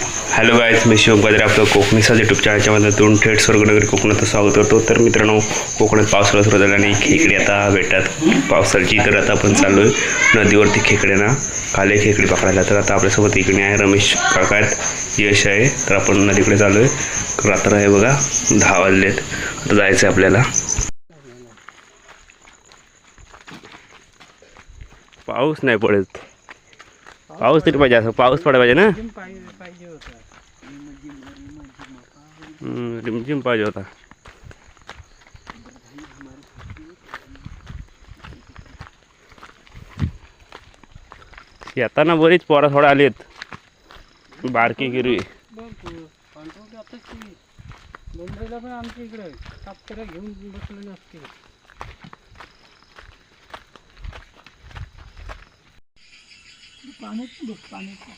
Hello guys मी शिवम गजरे आपलं कोकणीचा YouTube चॅनलच्या मधून थेट स्वर्गनगरी कोकणात स्वागत करतो. तर मित्रांनो कोकणात पावसाळा सुरू झाला आणि खेकडे आता भेटतात. पावसाची तर आता आपण चाललो आहे. नदीवरती खेकड्यांना खाली खेकडे पकडायला. तर आता आपल्यासोबत इकडे आहे रमेश काका आहेत यश आहे तर आपण नदीकडे चाललो आहे. रात्र आहे बघा दहा वाजलेत. आता जायचं आहे आपल्याला. पाऊस नाही पडत. पाऊस तरी पाहिजे असं पाऊस पडायला पाहिजे ना? हम्म, रिमझिम पाहिजे होता येताना बरीच पोरं थोडं आलीत बारकी गिरवी मुंबईला पण आमच्या इकडे घेऊन बसलेले असते पाण्यात बघ पाण्यात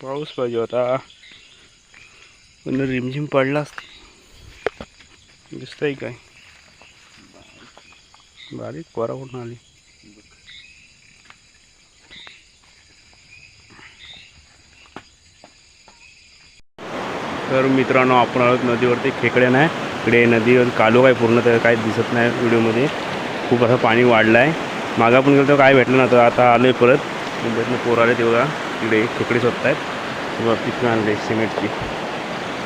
पाऊस पाहिजे होता. पण रिमझिम पडलाच. दिसतंय काय? बारीक पोरा आली. तर मित्रांनो आपण आहोत नदीवरती. खेकड्या नाही. इकडे नदीवर कालो काय पूर्ण तर काय दिसत नाही व्हिडिओमध्ये. खूप असं पाणी वाढलं आहे मागं आपण गेलो तेव्हा काय भेटलं नव्हतं आता आलो आहे परत. मुंबईतनं पोर आले ते बघा. इकडे खेकडे स्वतः आहेत बघा तिथून आणले सिमेंटची.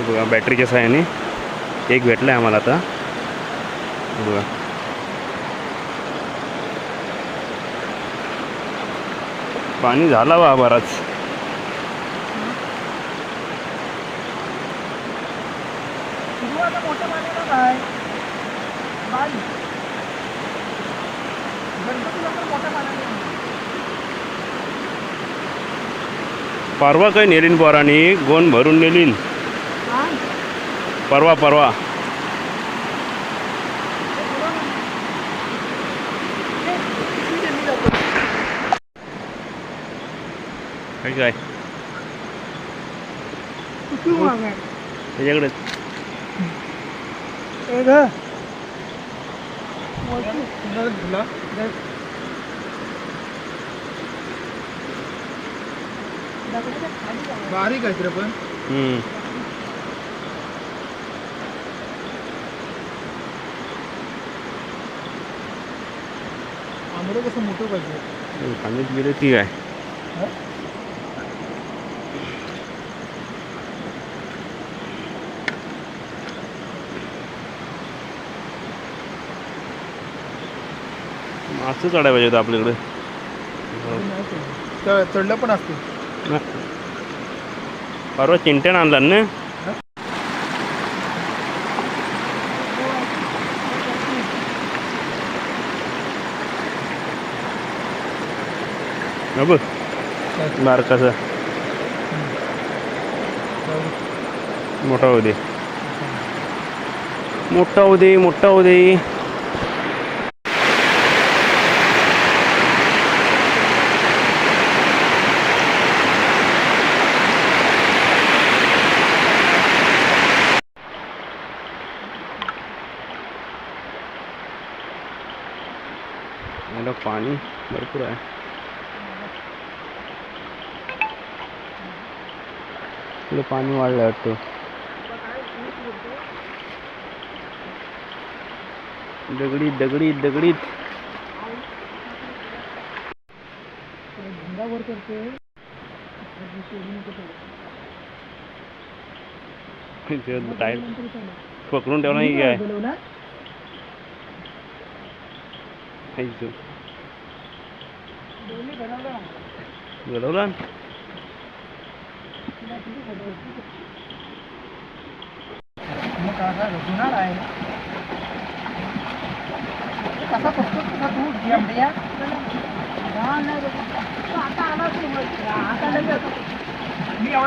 बघा बॅटरीच्या सहाय्याने एक भेटलं आहे आम्हाला आता. बघा. पाणी झाला बा बराच मोठ्या पाण्याला काय? बाई. मोठ्या परवा काही नेलीन पोरानी? गोन भरून नेलीन. परवा परवा. काय? काय त्याच्याकडे इधर। इधर बारीक आहे पण आमरं कसं मोठं पाहिजे पाण्यात गेलं आहे मासं चढायला पाहिजे होतं आपल्याकडे. चढलं पण असते. परवा चिंट्यानं आणला ना? हा बघ. बारकाचा मोठा होऊ दे. मोठा होऊ दे मोठा होऊ दे. मतलब पानी भरपूर है। पानी पाणी वाढलं वाटतं तो। दगडी दगडी दगडीत धंदा करते टायर पकडून ठेवणार Gửi đâu lên Kata kutuk kutuk diam dia. Jangan ada. Kata apa sih? Kata lagi. Dia